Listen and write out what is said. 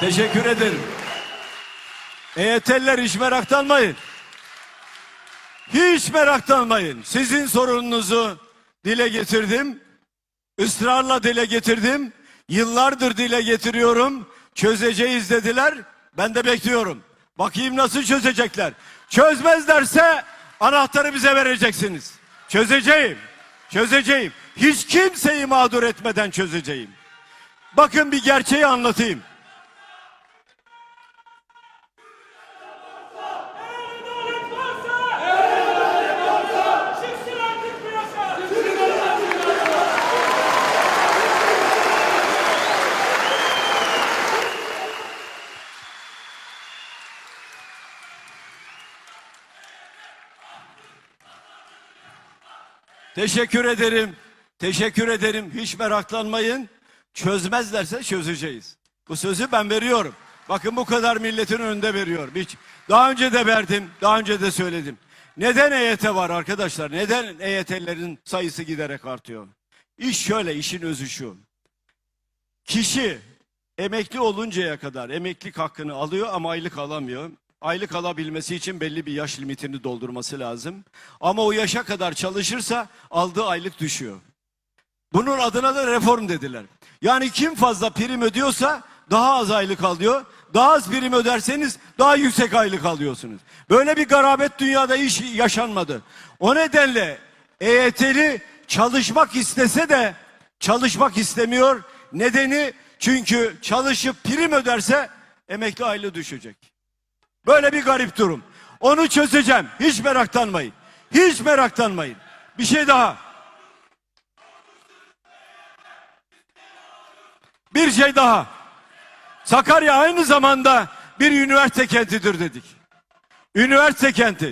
Teşekkür ederim. EYT'liler hiç meraklanmayın. Hiç meraklanmayın. Sizin sorununuzu dile getirdim. Israrla dile getirdim. Yıllardır dile getiriyorum. Çözeceğiz dediler. Ben de bekliyorum. Bakayım nasıl çözecekler. Çözmezlerse anahtarı bize vereceksiniz. Çözeceğim. Çözeceğim. Hiç kimseyi mağdur etmeden çözeceğim. Bakın bir gerçeği anlatayım. Teşekkür ederim. Teşekkür ederim. Hiç meraklanmayın. Çözmezlerse çözeceğiz. Bu sözü ben veriyorum. Bakın bu kadar milletin önünde veriyorum. Hiç, daha önce de verdim. Daha önce de söyledim. Neden EYT var arkadaşlar? Neden EYT'lerin sayısı giderek artıyor? İş şöyle, işin özü şu. Kişi emekli oluncaya kadar emeklilik hakkını alıyor ama aylık alamıyor. Aylık alabilmesi için belli bir yaş limitini doldurması lazım. Ama o yaşa kadar çalışırsa aldığı aylık düşüyor. Bunun adına da reform dediler. Yani kim fazla prim ödüyorsa daha az aylık alıyor. Daha az prim öderseniz daha yüksek aylık alıyorsunuz. Böyle bir garabet dünyada hiç yaşanmadı. O nedenle EYT'li çalışmak istese de çalışmak istemiyor. Nedeni çünkü çalışıp prim öderse emekli aylığı düşecek. Böyle bir garip durum. Onu çözeceğim. Hiç meraklanmayın. Hiç meraklanmayın. Bir şey daha. Bir şey daha. Sakarya aynı zamanda bir üniversite kentidir dedik. Üniversite kenti.